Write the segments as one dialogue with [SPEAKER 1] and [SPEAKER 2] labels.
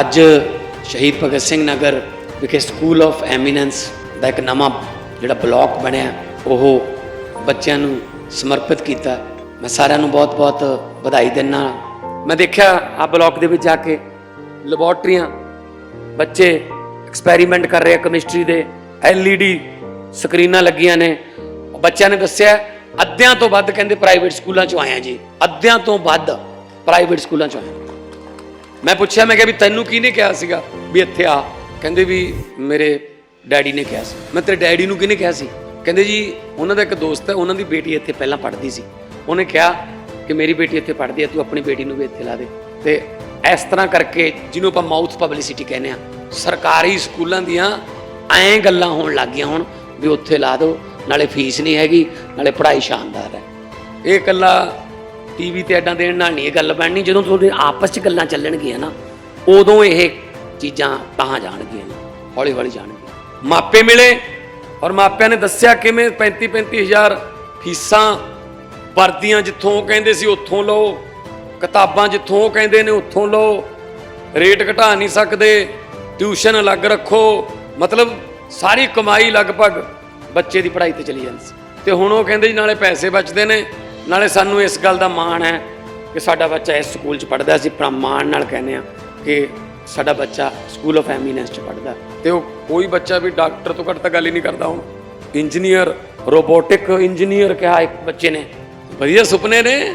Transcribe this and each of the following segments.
[SPEAKER 1] ਅੱਜ ਸ਼ਹੀਦ ਭਗਤ ਸਿੰਘ ਨਗਰ ਵਿਖੇ ਸਕੂਲ ਆਫ ਐਮੀਨੈਂਸ ਦਾ ਇੱਕ ਨਵਾਂ ਜਿਹੜਾ ਬਲਾਕ ਬਣਿਆ, ਉਹ ਬੱਚਿਆਂ ਨੂੰ ਸਮਰਪਿਤ ਕੀਤਾ। ਮੈਂ ਸਾਰਿਆਂ ਨੂੰ ਬਹੁਤ-ਬਹੁਤ ਵਧਾਈ ਦਿੰਦਾ ਮੈਂ ਦੇਖਿਆ ਆ ਬਲਾਕ ਦੇ ਵਿੱਚ ਜਾ ਕੇ ਲੈਬੋਰਟਰੀਆਂ, ਬੱਚੇ ਐਕਸਪੈਰੀਮੈਂਟ ਕਰ ਰਹੇ ਆ ਕੈਮਿਸਟਰੀ ਦੇ LED ਸਕਰੀਨਾਂ ਲੱਗੀਆਂ ਨੇ। ਬੱਚਿਆਂ ਨੇ ਦੱਸਿਆ, ਅੱਧਿਆਂ ਤੋਂ ਵੱਧ ਕਹਿੰਦੇ ਪ੍ਰਾਈਵੇਟ ਸਕੂਲਾਂ ਚੋਂ ਆਇਆ ਜੀ। ਅੱਧਿਆਂ ਤੋਂ ਵੱਧ ਪ੍ਰਾਈਵੇਟ ਸਕੂਲਾਂ ਚੋਂ ਆਇਆ। ਮੈਂ ਪੁੱਛਿਆ, ਮੈਂ ਕਿਹਾ ਵੀ ਤੈਨੂੰ ਕਿਹਨੇ ਕਿਹਾ ਸੀਗਾ? ਵੀ ਇੱਥੇ ਆ। ਕਹਿੰਦੇ ਵੀ ਮੇਰੇ ਡੈਡੀ ਨੇ ਕਿਹਾ ਸੀ। ਮੈਂ ਤੇਰੇ ਡੈਡੀ ਨੂੰ ਕਿਹਨੇ ਕਿਹਾ ਸੀ? ਕਹਿੰਦੇ ਜੀ, ਉਹਨਾਂ ਦਾ ਇੱਕ ਦੋਸਤ ਹੈ, ਉਹਨਾਂ ਦੀ ਬੇਟੀ ਇੱਥੇ ਪਹਿਲਾਂ ਪੜ੍ਹਦੀ ਸੀ। ਉਹਨੇ ਕਿਹਾ ਕਿ ਮੇਰੀ ਬੇਟੀ ਇੱਥੇ ਪੜ੍ਹਦੀ ਹੈ, ਤੂੰ ਆਪਣੀ ਬੇਟੀ ਨੂੰ ਵੀ ਇੱਥੇ ਲਾ ਦੇ। ਤੇ ਇਸ ਤਰ੍ਹਾਂ ਕਰਕੇ ਜਿਹਨੂੰ ਆਪਾਂ ਮਾਊਥ ਪਬਲਿਸਿਟੀ ਕਹਿੰਦੇ ਆ ਸਰਕਾਰੀ ਸਕੂਲਾਂ ਦੀਆਂ ਐਂ ਗੱਲਾਂ ਹੋਣ ਲੱਗ ਗਈਆਂ ਹੁਣ ਵੀ ਉੱਥੇ ਲਾ ਦਿਓ, ਨਾਲੇ ਫੀਸ ਨਹੀਂ ਹੈਗੀ, ਨਾਲੇ ਪੜ੍ਹਾਈ ਸ਼ਾਨਦਾਰ ਹੈ। ਇਹ ਇਕੱਲਾ ਟੀਵੀ ਤੇ ਐਡਾਂ ਦੇਣ ਨਾਲ ਨਹੀਂ ਇਹ ਗੱਲ ਬਣਨੀ। ਜਦੋਂ ਤੁਹਾਡੇ ਆਪਸ 'ਚ ਗੱਲਾਂ ਚੱਲਣਗੀਆਂ ਨਾ, ਉਦੋਂ ਇਹ ਚੀਜ਼ਾਂ ਤਾਂ ਜਾਣਗੀਆਂ ਹੌਲੀ ਹੌਲੀ ਜਾਣਗੀਆਂ। ਮਾਪੇ ਮਿਲੇ ਔਰ ਮਾਪਿਆਂ ਨੇ ਦੱਸਿਆ ਕਿਵੇਂ 35 35000 ਫੀਸਾਂ ਵਰਦੀਆਂ ਜਿੱਥੋਂ ਉਹ ਕਹਿੰਦੇ ਸੀ ਉੱਥੋਂ ਲਓ, ਕਿਤਾਬਾਂ ਜਿੱਥੋਂ ਉਹ ਕਹਿੰਦੇ ਨੇ ਉੱਥੋਂ ਲਓ, ਰੇਟ ਘਟਾ ਨਹੀਂ ਸਕਦੇ, ਟਿਊਸ਼ਨ ਅਲੱਗ ਰੱਖੋ, ਮਤਲਬ ਸਾਰੀ ਕਮਾਈ ਲਗਭਗ ਬੱਚੇ ਦੀ ਪੜ੍ਹਾਈ ਤੇ ਚਲੀ ਜਾਂਦੀ ਸੀ। ਤੇ ਹੁਣ ਉਹ ਕਹਿੰਦੇ ਜੀ ਨਾਲੇ ਪੈਸੇ ਬਚਦੇ ਨੇ ਨਾਲੇ ਸਾਨੂੰ ਇਸ ਗੱਲ ਦਾ ਮਾਣ ਹੈ ਕਿ ਸਾਡਾ ਬੱਚਾ ਇਸ ਸਕੂਲ 'ਚ ਪੜ੍ਹਦਾ ਅਸੀਂ ਆਪਣਾ ਮਾਣ ਨਾਲ ਕਹਿੰਦੇ ਆ ਕਿ ਸਾਡਾ ਬੱਚਾ ਸਕੂਲ ਆਫ ਐਮੀਨੈਂਸ 'ਚ ਪੜ੍ਹਦਾ ਤੇ ਉਹ ਕੋਈ ਬੱਚਾ ਵੀ ਡਾਕਟਰ ਤੋਂ ਘੱਟ ਤਾਂ ਗੱਲ ਹੀ ਨਹੀਂ ਕਰਦਾ ਹੁਣ। ਇੰਜੀਨੀਅਰ, ਰੋਬੋਟਿਕ ਇੰਜੀਨੀਅਰ ਕਿਹਾ ਇੱਕ ਬੱਚੇ ਨੇ। ਵਧੀਆ ਸੁਪਨੇ ਨੇ।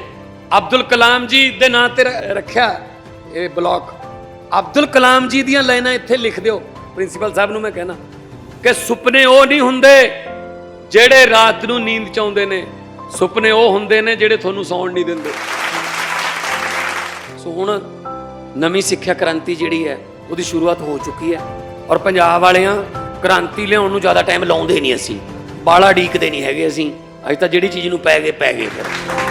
[SPEAKER 1] ਅਬਦੁਲ ਕਲਾਮ ਜੀ ਦੇ ਨਾਂ ਤੇ ਰ- ਰੱਖਿਆ ਇਹ ਬਲਾਕ। ਅਬਦੁਲ ਕਲਾਮ ਜੀ ਦੀਆਂ ਲਾਈਨਾਂ ਇੱਥੇ ਲਿਖ ਦਿਓ। ਪ੍ਰਿੰਸੀਪਲ ਸਾਹਿਬ ਨੂੰ ਮੈਂ ਕਹਿਣਾ ਕਿ ਸੁਪਨੇ ਉਹ ਨਹੀਂ ਹੁੰਦੇ ਜਿਹੜੇ ਰਾਤ ਨੂੰ ਨੀਂਦ ਚ ਆਉਂਦੇ ਨੇ। ਸੁਪਨੇ ਉਹ ਹੁੰਦੇ ਨੇ ਜਿਹੜੇ ਤੁਹਾਨੂੰ ਸੌਣ ਨਹੀਂ ਦਿੰਦੇ। ਸੋ ਹੁਣ ਨਵੀਂ ਸਿੱਖਿਆ ਕ੍ਰਾਂਤੀ ਜਿਹੜੀ ਹੈ, ਉਹਦੀ ਸ਼ੁਰੂਆਤ ਹੋ ਚੁੱਕੀ ਹੈ। ਔਰ ਪੰਜਾਬ ਵਾਲਿਆਂ ਕ੍ਰਾਂਤੀ ਲਿਆਉਣ ਨੂੰ ਜ਼ਿਆਦਾ ਟਾਈਮ ਲਾਉਂਦੇ ਨਹੀਂ ਅਸੀਂ। ਬਾਲਾ ਢੀਕਦੇ ਨਹੀਂ ਹੈਗੇ ਅਸੀਂ। ਅੱਜ ਤਾਂ ਜਿਹੜੀ ਚੀਜ਼ ਨੂੰ ਪੈ ਗਏ ਪੈ ਗਏ ਫਿਰ।